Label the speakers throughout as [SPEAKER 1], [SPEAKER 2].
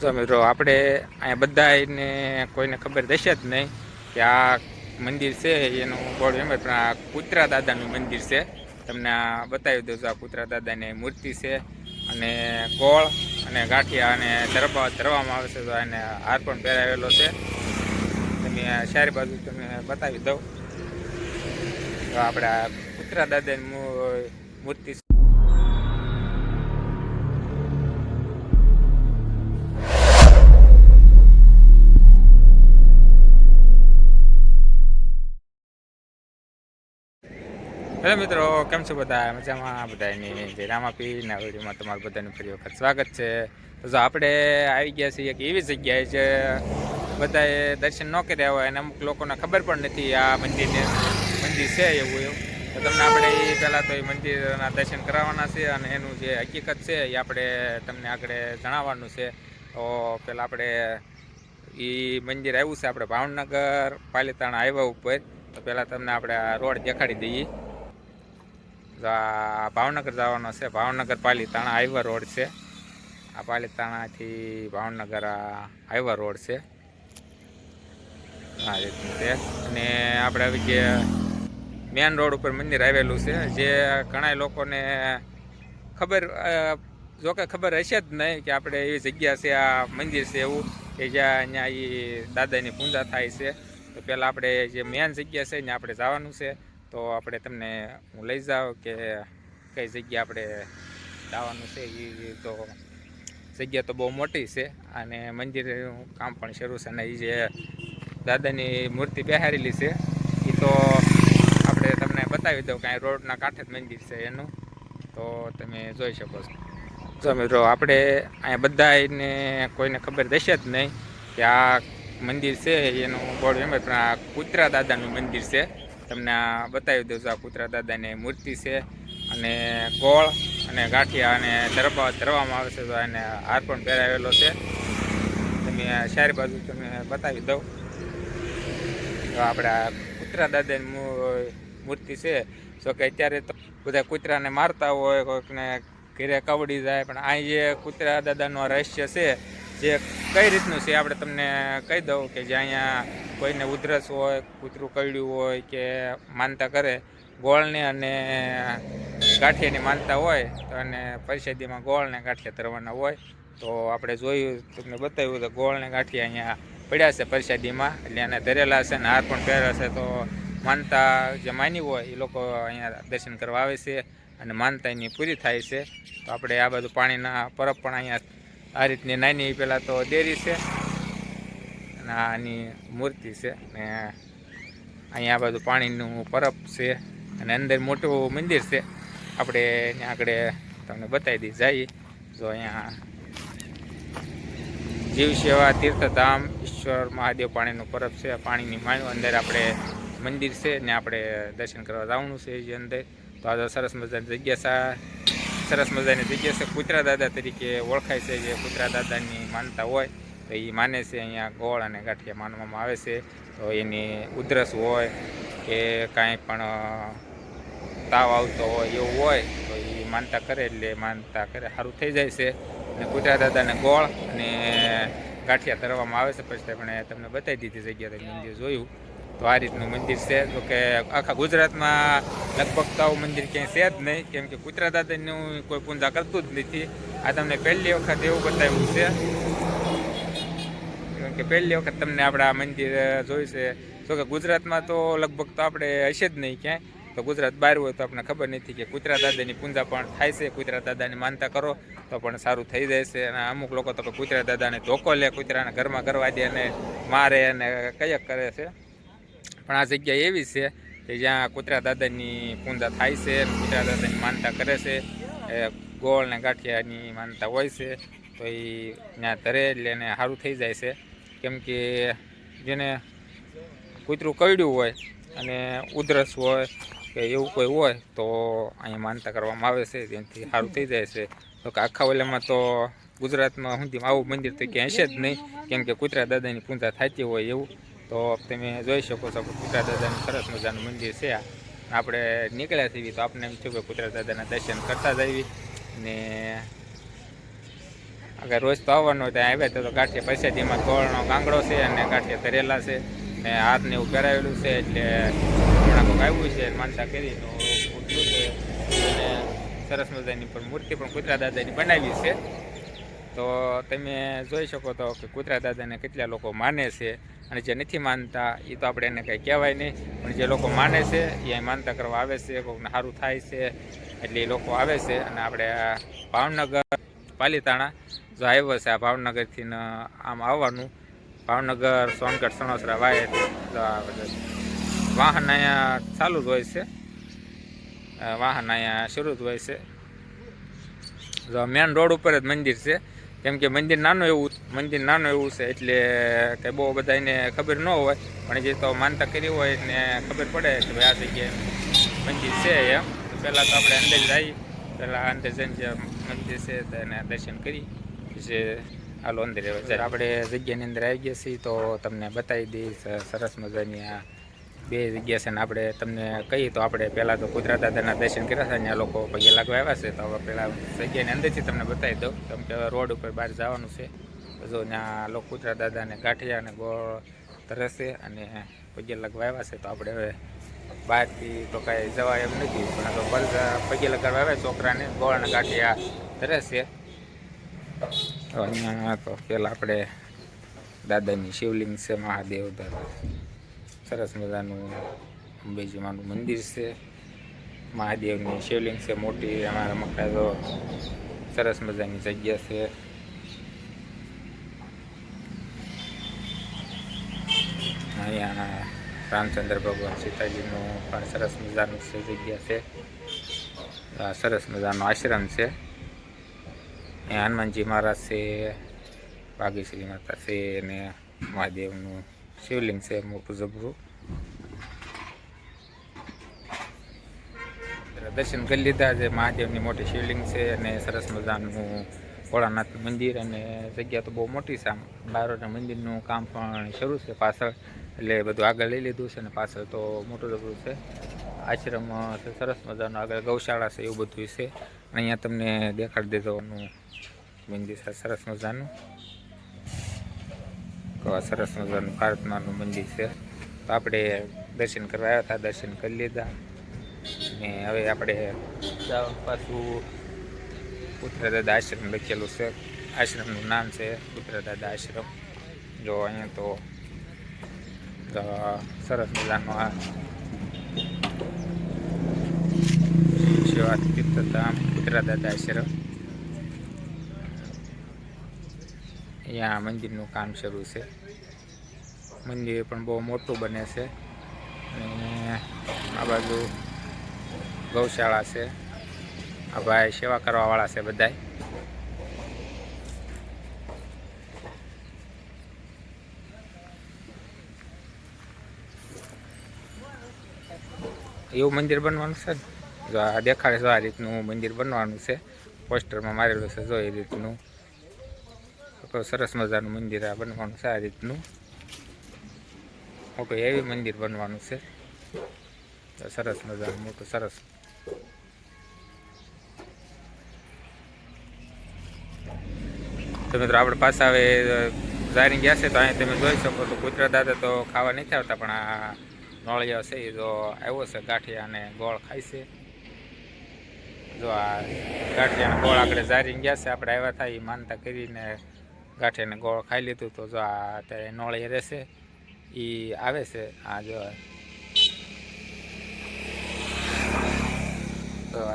[SPEAKER 1] જો મિત્રો, આપણે અહીંયા બધાને કોઈને ખબર દેશે જ નહીં કે આ મંદિર છે, એનું બોર્ડ એમ પણ આ કૂતરા દાદાનું મંદિર છે. તમને આ બતાવી દઉં છું, આ કૂતરા દાદાની મૂર્તિ છે અને ગોળ અને ગાંઠિયા અને ધરવા ધરવામાં આવે છે, તો એને હાર પણ પહેરાવેલો છે. તમે ચારે બાજુ તમને બતાવી દઉં. તો આપણે આ કૂતરા દાદાની મૂર્તિ હેલો મિત્રો, કેમ છો બધા? મજામાં બધાની જય રામાપી ના વિડીયોમાં તમારું બધાનું ફરી વખત સ્વાગત છે. તો જો આપણે આવી ગયા છીએ એક એવી જગ્યાએ જે બધાએ દર્શન ન કર્યા હોય અને અમુક લોકોને ખબર પણ નથી આ મંદિરને. મંદિર છે એવું એવું. તો તમને આપણે એ પહેલાં તો એ મંદિરના દર્શન કરાવવાના છે અને એનું જે હકીકત છે એ આપણે તમને આગળ જણાવવાનું છે. તો પહેલાં આપણે એ મંદિર આવ્યું છે, આપણે ભાવનગર પાલિતાણા આવ્યા ઉપર. તો પહેલાં તમને આપણે આ રોડ દેખાડી દઈએ. ભાવનગર જવાનો છે. ભાવનગર પાલીતાણા હાઈવા રોડ છે. આ પાલીતાણાથી ભાવનગર હાઈવા રોડ છે. આ રીતનું છે. અને આપણે આવી જે મેન રોડ ઉપર મંદિર આવેલું છે, જે ઘણા લોકોને ખબર જોકે ખબર હશે જ નહીં કે આપણે એવી જગ્યા છે, આ મંદિર છે એવું, કે જ્યાં અહીંયા એ દાદાની પૂજા થાય છે. તો પહેલાં આપણે જે મેન જગ્યા છે ને આપણે જવાનું છે. તો આપણે તમને હું લઈ જાઉં કે કઈ જગ્યા આપણે જવાનું છે એ તો જગ્યા તો બહુ મોટી છે અને મંદિરનું કામ પણ શરૂ છે અને એ જે દાદાની મૂર્તિ બેહારેલી છે એ તો આપણે તમને બતાવી દઉં કે રોડના કાંઠે જ મંદિર છે એનું. તો તમે જોઈ શકો છો. જો મિત્રો, આપણે અહીંયા બધાને કોઈને ખબર દેશે જ નહીં કે આ મંદિર છે, એનું બોર્ડ એમ પણ આ કુતરા દાદાનું મંદિર છે. તમને આ બતાવી દઉં છું. આ કૂતરા દાદાની મૂર્તિ છે અને ગોળ અને ગાંઠિયા અને ધરવા ધરવામાં આવે છે તો એને હાર પણ પહેરાવેલો છે. તમે સારી બાજુ તમને બતાવી દઉં. તો આપણે કૂતરા દાદાની મૂર્તિ છે. જો કે અત્યારે તો બધા કૂતરાને મારતા હોય, કોઈકને ઘરે કવડી જાય, પણ અહીં જે કૂતરા દાદાનું રહસ્ય છે જે કઈ રીતનું છે? આપણે તમને કહી દઉં કે જે અહીંયા કોઈને ઉધરસ હોય, કૂતરું કરડ્યું હોય કે માનતા કરે, ગોળને અને ગાંઠિયાની માનતા હોય તો અને પરિષદીમાં ગોળને ગાંઠિયા ધરવાના હોય તો આપણે જોયું, તમને બતાવ્યું તો ગોળને ગાંઠિયા અહીંયા પડ્યા છે પરિષદીમાં. એટલે એને ધરેલા છે ને હાર પણ પહેર્યા છે. તો માનતા જે માની હોય એ લોકો અહીંયા દર્શન કરવા આવે છે અને માનતા એની પૂરી થાય છે. તો આપણે આ બધું પાણીના પરબ પણ અહીંયા આ રીતની નાની પહેલાં તો ડેરી છે અને આની મૂર્તિ છે ને અહીંયા બધું પાણીનું પરબ છે અને અંદર મોટું મંદિર છે. આપણે ત્યાં આગળ તમને બતાવી દઈ જઈએ જો અહીંયા જીવ સેવા તીર્થધામ, ઈશ્વર મહાદેવ પાણીનું પરબ છે. પાણીની માયો અંદર આપણે મંદિર છે ને આપણે દર્શન કરવા જવાનું છે જે અંદર. તો આ સરસ મજાની જગ્યા સરસ મજાની જગ્યા છે. કૂતરા દાદા તરીકે ઓળખાય છે જે કૂતરા દાદાની માનતા હોય તો એ માને છે અહીંયા ગોળ અને ગાંઠિયા માનવામાં આવે છે. તો એની ઉધરસ હોય કે કાંઈ પણ તાવ આવતો હોય એવું હોય તો એ માનતા કરે એટલે માનતા કરે. સારું થઈ જાય છે. અને કૂતરા દાદાને ગોળ અને ગાંઠિયા તરવામાં આવે છે. પછી આપણે તમને બતાવી દીધી જગ્યા તમે જોયું. તો આ રીતનું મંદિર છે. તો કે આખા ગુજરાતમાં લગભગ તો મંદિર ક્યાંય છે જ નહીં. કેમ કે દાદાની દાદાનું કોઈ પૂજા કરતું જ નથી. આ તમને પહેલી વખત એવું બતાવ્યું છે. કેમ કે પહેલી વખત તમને આપણે આ મંદિર જોયું છે. કે ગુજરાતમાં તો લગભગ તો આપણે હશે જ નહીં ક્યાંય. તો ગુજરાત બહાર હોય તો આપણને ખબર નથી કે કુતરા દાદાની પૂજા પણ થાય છે. કુતરા દાદાની માનતા કરો તો પણ સારું થઈ જાય છે. અને અમુક લોકો તો કુતરા દાદાને ધોકો લે, કુતરાના ઘરમાં કરવા દે અને મારે અને કયક કરે છે. પણ આ જગ્યા એવી છે કે જ્યાં કૂતરા દાદાની પૂજા થાય છે, કૂતરા દાદાની માનતા કરે છે ગોળ ને ગાંઠિયાની માનતા હોય છે, તો એ ત્યાં ધરે એટલે એને સારું થઈ જાય છે. કેમ કે જેને કૂતરું કરડ્યું હોય અને ઉધરસ હોય કે એવું કોઈ હોય તો અહીંયા માનતા કરવામાં આવે છે, જેનાથી સારું થઈ જાય છે. તો કે આખા ઓલામાં તો ગુજરાતમાં સુધીમાં આવું મંદિર તો ક્યાંય હશે જ નહીં, કેમ કે કૂતરા દાદાની પૂજા થતી હોય એવું. તો તમે જોઈ શકો છો કુતરા દાદાનું સરસ મજાનું મંદિર છે આપણે નીકળ્યા છીએ તો આપણે એમ થયું કે કુતરા દાદાના દર્શન કરતા જ આવી ને અગર રોજ તો આવવાનું હોય ત્યાં આવ્યા તો ગાંઠિયા પરસાદીમાં ગોળનો કાંગડો છે અને ગાંઠિયા તરેલા છે ને હાથને એવું પહેરાવેલું છે એટલે હમણાં કોઈક આવ્યું છે, માનતા કરી તો ઉઠલું છે. અને સરસ મજાની પણ મૂર્તિ પણ કુતરા દાદાની બનાવી છે. તો તમે જોઈ શકો તો કે કુતરા દાદાને કેટલા લોકો માને છે. અને જે નથી માનતા એ તો આપણે એને કંઈ કહેવાય નહીં. પણ જે લોકો માને છે એ માનતા કરવા આવે છે કોઈકને સારું થાય છે, એટલે એ લોકો આવે છે. અને આપણે ભાવનગર પાલીતાણા જો આવ્યો છે, આ ભાવનગરથી આમ આવવાનું, ભાવનગર, સોનગઢ, સણોસરા વાય વાહન અહીંયા ચાલુ જ હોય છે. વાહન અહીંયા શરૂ જ હોય છે. મેન રોડ ઉપર જ મંદિર છે. કેમ કે મંદિર નાનું એવું મંદિર નાનું એવું છે, એટલે કે બહુ બધાને ખબર ન હોય, પણ જે તો માનતા કરી હોય ને ખબર પડે કે ભાઈ આ જગ્યાએ મંદિર છે એમ. તો પહેલાં તો આપણે અંદર જઈએ પહેલાં અંદર જઈને જે મંદિર છે તેને દર્શન કરી જે હાલો અંદર જ્યારે આપણે જગ્યાની અંદર આવી ગયા છીએ તો તમને બતાવી દઈશ, સરસ મજાની આ બે જગ્યા છે ને આપણે તમને કહીએ તો આપણે પહેલાં તો કુદરા દાદાના દર્શન કર્યા હતા ત્યાં લોકો પગે લાગવા આવ્યા છે, તો હવે પહેલાં જગ્યાની અંદરથી તમને બતાવી દઉં. કેમ કે રોડ ઉપર બહાર જવાનું છે. જો ત્યાં લોકો કુતરા દાદાને ગાંઠિયા અને ગોળ તરસે અને પગે લાગવા છે, તો આપણે હવે બહારથી તો કાંઈ જવાય એમ નથી, પણ તો પગે લગાડવા આવ્યા છોકરાને ગોળ અને ગાંઠિયા તરસે તો અહીંયા તો પહેલાં આપણે દાદાની શિવલિંગ છે મહાદેવ સરસ મજાનું અંબેજીમાનું મંદિર છે. મહાદેવની શિવલિંગ છે, મોટી, અમારા મકાઈ સરસ મજાની જગ્યા છે. અહીંયા રામચંદ્ર ભગવાન સીતાજીનું પણ સરસ મજાનું જગ્યા છે. સરસ મજાનો આશ્રમ છે. હનુમાનજી મહારાજ છે વાઘેશ્વરી માતા છે અને મહાદેવનું શિવલિંગ છે મોટું જબરું. દર્શન કરી લીધા છે, મહાદેવની મોટી શિવલિંગ છે અને સરસ મજાનું ભોળાનાથનું મંદિર અને જગ્યા તો બહુ મોટી છે. આમ બારોના મંદિરનું કામ પણ શરૂ છે પાછળ. એટલે બધું આગળ લઈ લીધું છે અને પાછળ તો મોટું જબરું છે. આશ્રમ છે, સરસ મજાનું. આગળ ગૌશાળા છે, એવું બધું છે. અહીંયા તમને દેખાડી દેવાનું મંદિર છે, સરસ મજાનું. સરસ મજાનું ભારતમાનું મંદિર છે. તો આપણે દર્શન કરવા આવ્યા હતા, દર્શન કરી લીધા. ને હવે આપણે પાછું પુત્ર દાદા આશ્રમ લખેલું છે. આશ્રમનું નામ છે પુત્રદાદા આશ્રમ. જો અહીંયા તો સરસ મજાનો આ શિવાત તીર્થધામ પુત્રદાદા આશ્રમ. અહીંયા મંદિરનું કામ શરૂ છે. મંદિર પણ બહુ મોટું બને છે. અને આ બાજુ ગૌશાળા છે. આ ભાઈ સેવા કરવાવાળા છે બધાય. એવું મંદિર બનવાનું છે જો આ દેખાડે છે આ રીતનું મંદિર બનવાનું છે. પોસ્ટરમાં મારેલું છે જો એ રીતનું. સરસ મજાનું મંદિર આ બનવાનું છે આ રીતનું. મોટું એવી મંદિર બનવાનું છે. સરસ મજાનું, મોટું સરસ. તો મિત્રો આપણે પાછા હવે જાણી ગયા છે તો અહીં તમે જોઈ શકો તો કુતરા દાદા તો ખાવા નથી આવતા, પણ આ નોળિયો છે એ તો આવ્યો છે ગાંઠિયા અને ગોળ ખાય છે. જો આ ગાંઠિયાને ગોળ આપણે જારી ગયા છે, આપણે આવ્યા હતા એ માનતા કરીને ગાંઠિયાને ગોળ ખાઈ લીધું તો જો આ અત્યારે નોળી રહેશે, એ આવે છે, આ જો.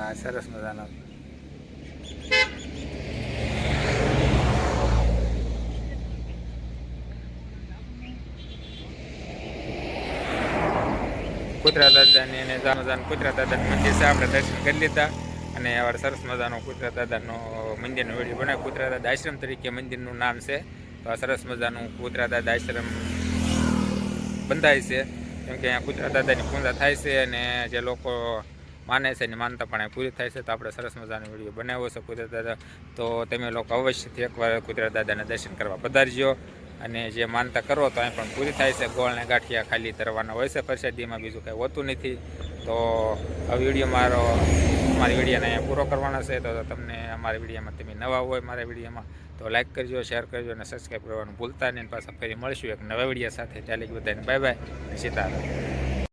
[SPEAKER 1] આ સરસ મજાનો કુતરા દાદાની અને મજાનું કુતરા દાદાનું મંદિર છે. આપણે દર્શન કરી લીધા અને આવા સરસ મજાનો કુતરા દાદાનો મંદિરનો વીડિયો બનાવ્યો. કુતરા દાદા આશ્રમ તરીકે મંદિરનું નામ છે. તો આ સરસ મજાનું કુતરા દાદા આશ્રમ બંધાય છે. કેમ કે અહીંયા કુતરા દાદાની પૂજા થાય છે અને જે લોકો માને છે એની માનતા પણ પૂરી થાય છે. તો આપણે સરસ મજાનો વીડિયો બનાવ્યો છે કુતરા દાદા તો તમે લોકો અવશ્યથી એકવાર કુતરા દાદાના દર્શન કરવા પધારજો. અને જે માનતા કરો તો અહીં પણ પૂરી થાય છે. ગોળને ગાંઠિયા ખાલી તરવાના હોય છે. પ્રસાદીમાં બીજું કાંઈ હોતું નથી. તો આ વીડિયો મારો અમારી વિડીયોને અહીંયા પૂરો કરવાનો છે. તો તમને અમારી વિડીયોમાં તમે નવા હોય મારા વિડીયોમાં, તો લાઈક કરજો શેર કરજો અને સબસ્ક્રાઈબ કરવાનું ભૂલતા નહીં. પાછા ફરી મળશું એક નવા વીડિયો સાથે. ચાલી બધાને બાય બાય સીતારામ